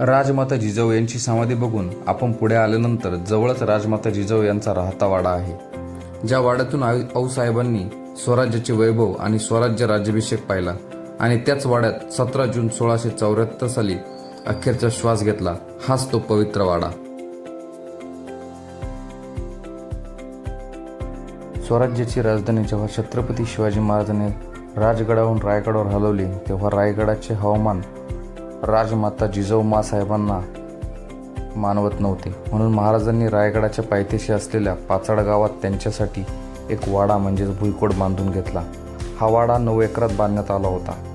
राजमाता जिजाऊ यांची समाधी बघून आपण पुढे आल्यानंतर जवळच राजमाता जिजाऊ यांचा राहता वाडा आहे. ज्या वाड्यातून आई- आऊसाहेबांनी स्वराज्याचे वैभव आणि स्वराज्य राज्याभिषेक पाहिला आणि त्याच वाड्यात सतरा जून सोळाशे चौऱ्याहत्तर साली अखेरचा श्वास घेतला हाच तो पवित्र वाडा. स्वराज्याची राजधानी जेव्हा छत्रपती शिवाजी महाराजांनी राजगडाहून रायगडावर हलवली तेव्हा रायगडाचे हवामान राजमाता जिजाऊमा मासाहेबांना मानवत नव्हते. म्हणून महाराजांनी रायगडाच्या पायथ्याशी असलेल्या पाचाड गावात त्यांच्यासाठी एक वाडा म्हणजेच भुईकोड बांधून घेतला. हा वाडा नऊ एकरात बांधण्यात आला होता.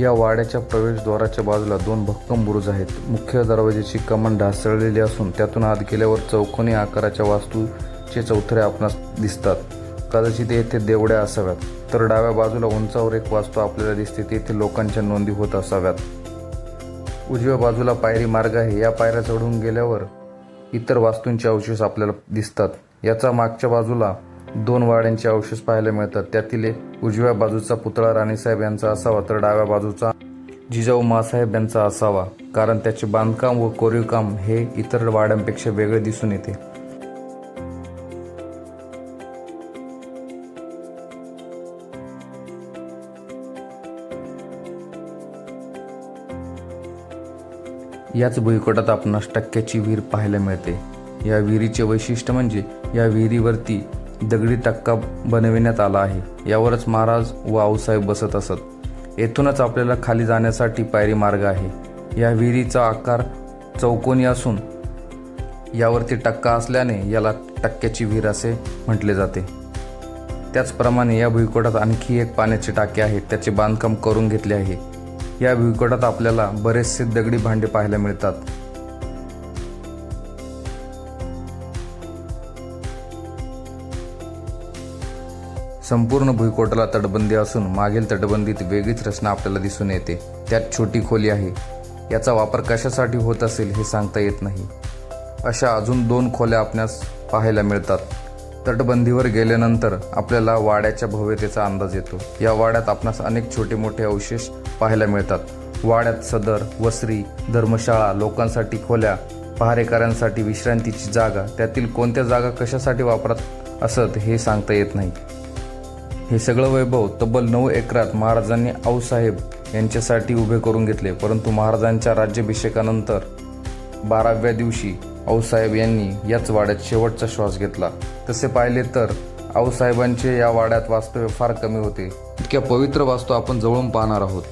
या वाड्याच्या प्रवेशद्वाराच्या बाजूला दोन भक्कम बुरुज आहेत. मुख्य दरवाजाची कमान ढासळलेली असून त्यातून आत गेल्यावर चौकोनी आकाराच्या वास्तूचे चौथरे आपणास दिसतात. कदाचित येथे देवड्या असाव्यात तर डाव्या बाजूला उंचावर एक वास्तू आपल्याला दिसते तेथे लोकांच्या नोंदी होत असाव्यात. उजव्या बाजूला पायरी मार्ग आहे. या पायऱ्या चढून गेल्यावर इतर वास्तूंचे अवशेष आपल्याला दिसतात. याचा मागच्या बाजूला दोन वाड्यांचे अवशेष पाहायला मिळतात. त्यातील एक उजव्या बाजूचा पुतळा राणीसाहेब यांचा असावा तर डाव्या बाजूचा जिजाऊ मासाहेब यांचा असावा कारण त्याचे बांधकाम व कोरीवकाम हे इतर वाड्यांपेक्षा वेगळे दिसून येते. याच भुईकोटात आपणास टक्क्याची विहीर पाहायला मिळते. या विहिरीचे वैशिष्ट्य म्हणजे या विहिरीवरती दगडी टक्का बनविण्यात आला आहे. यावरच महाराज व आऊसाहेब बसत असत. येथूनच आपल्याला खाली जाण्यासाठी पायरी मार्ग आहे. या विहिरीचा आकार चौकोनी असून यावरती टक्का असल्याने याला टक्क्याची विहीर असे म्हटले जाते. त्याचप्रमाणे या भुईकोटात आणखी एक पाण्याची टाकी आहे. त्याचे बांधकाम करून घेतले आहे. या भुईकोटात आपल्याला बरेचसे दगडी भांडे पाहायला मिळतात. संपूर्ण भुईकोटाला तटबंदी असून मागील तटबंदीत वेगळीच रचना आपल्याला दिसून येते. त्यात छोटी खोली आहे. याचा वापर कशासाठी होत असेल हे सांगता येत नाही. अशा अजून दोन खोल्या आपणास पाहायला मिळतात. तटबंदीवर गेल्यानंतर आपल्याला वाड्याच्या भव्यतेचा अंदाज येतो. या वाड्यात आपणास अनेक छोटे मोठे अवशेष पाहायला मिळतात. वाड्यात सदर वसरी धर्मशाळा लोकांसाठी खोल्या पहारेकऱ्यांसाठी विश्रांतीची जागा त्यातील कोणत्या जागा कशासाठी वापरात असत हे सांगता येत नाही. हे सगळं वैभव तब्बल नऊ एकरात महाराजांनी आऊसाहेब यांच्यासाठी उभे करून घेतले. परंतु महाराजांच्या राज्याभिषेकानंतर बाराव्या दिवशी आऊसाहेब यांनी याच वाड्यात शेवटचा श्वास घेतला. तसे पाहिले तर आऊसाहेबांचे या वाड्यात वास्तव्य फार कमी होते. इतक्या पवित्र वास्तू आपण जवळून पाहणार आहोत.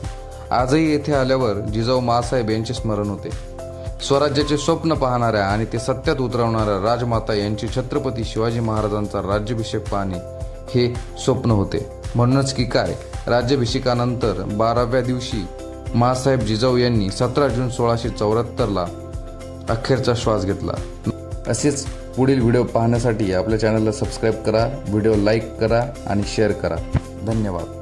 आजही येथे आल्यावर जिजाऊ मासाहेब यांचे स्मरण होते. स्वराज्याचे स्वप्न पाहणाऱ्या आणि ते सत्यात उतरवणाऱ्या राजमाता यांची छत्रपती शिवाजी महाराजांचा राज्याभिषेक पाहणे हे स्वप्न होते. म्हणूनच की काय राज्याभिषेकानंतर बाराव्या दिवशी माँसाहेब जिजाऊ यांनी सतरा जून सोळाशे चौऱ्याहत्तरला अखेरचा श्वास घेतला. असेच पुढील व्हिडिओ पाहण्यासाठी आपल्या चॅनलला सबस्क्राईब करा व्हिडिओ लाईक करा आणि शेअर करा. धन्यवाद.